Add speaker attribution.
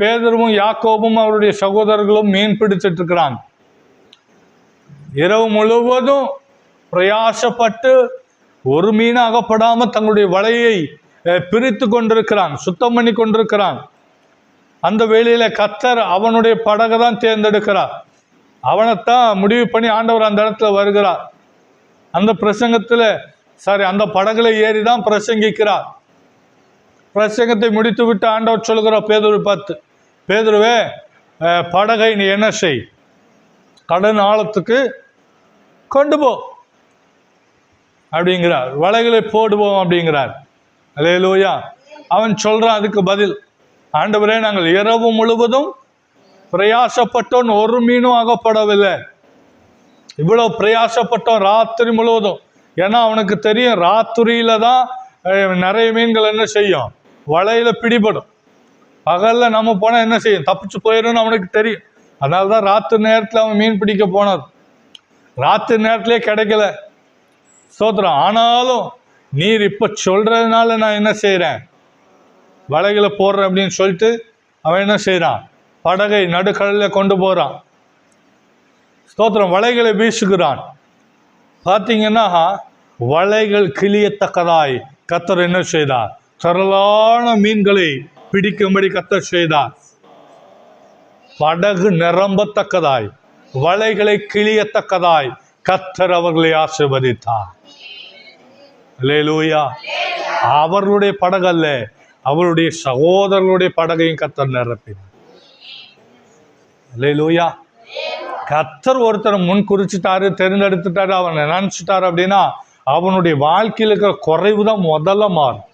Speaker 1: பேதரும் யாக்கோபும் அவருடைய சகோதரர்களும் மீன் பிடிச்சிட்டு இருக்கிறாங்க இரவு முழுவதும் பிரயாசப்பட்டு ஒரு மீன் அகப்படாம தங்களுடைய வலையை பிரித்து கொண்டிருக்கிறான் சுத்தம் பண்ணி கொண்டிருக்கிறான். அந்த வேளையில கத்தர் அவனுடைய படகை தான் தேர்ந்தெடுக்கிறார். அவனைத்தான் முடிவு பண்ணி ஆண்டவர் அந்த இடத்துல வருகிறார். அந்த பிரசங்கத்தில் சாரி அந்த படகுல ஏறி தான் பிரசங்கிக்கிறார். பிரசங்கத்தை முடித்து விட்டு ஆண்டவர் சொல்கிறார் பேதுரு பார்த்து. பேதுருவே படகை நீ என்ன செய்? கடன் ஆழத்துக்கு கொண்டு போ. அப்படிங்கிறார். வலைகளை போடுவோம் அப்படிங்கிறார். அலேலூயா அவன் சொல்கிறான் அதுக்கு பதில். ஆண்டவரே நாங்கள் இரவு முழுவதும் பிரயாசப்பட்டோம். ஒரு மீனும் அகப்படவில்லை. இவ்வளோ பிரயாசப்பட்டோம் ராத்திரி முழுவதும். ஏன்னா அவனுக்கு தெரியும் ராத்திரியில தான் நிறைய மீன்கள் என்ன செய்யும்? வலையில் பிடிபடும். பகல்ல நம்ம போனால் என்ன செய்யும்? தப்பிச்சு போயிடும்னு அவனுக்கு தெரியும். அதனால தான் ராத்திரி நேரத்தில் அவன் மீன் பிடிக்க போனார் ராத்திரி நேரத்திலே கிடைக்கல. சோத்திரம் ஆனாலும் நீர் இப்போ சொல்கிறதுனால நான் என்ன செய்கிறேன் வலைகளை போடுறேன் அப்படின்னு சொல்லிட்டு அவன் என்ன செய்கிறான் படகை நடுக்கடலில் கொண்டு போகிறான் ஸ்தோத்திரம் வலைகளை வீசுகிறான். பார்த்தீங்கன்னா வலைகள் கிளியத்தக்கதாய் கத்தர் என்ன செய்தார்? சரளான மீன்களை பிடிக்கும்படி கத்தர் செய்தார் படகு நிரம்பத்தக்கதாய் வலைகளை கிளியத்தக்கதாய் கத்தர் அவர்களை ஆசிர்வதித்தார் அல்லேலூயா அவர்களுடைய படகு அல்ல அவருடைய சகோதரர்களுடைய படகையும் கத்தர் நிரப்பினார் அல்லேலூயா கத்தர் ஒருத்தரை முன் குறிச்சிட்டாரு தேர்ந்தெடுத்துட்டாரு அவனை நினைச்சிட்டாரு அப்படின்னா அவனுடைய வாழ்க்கையில் இருக்கிற குறைவு தான் முதல்ல மாறும்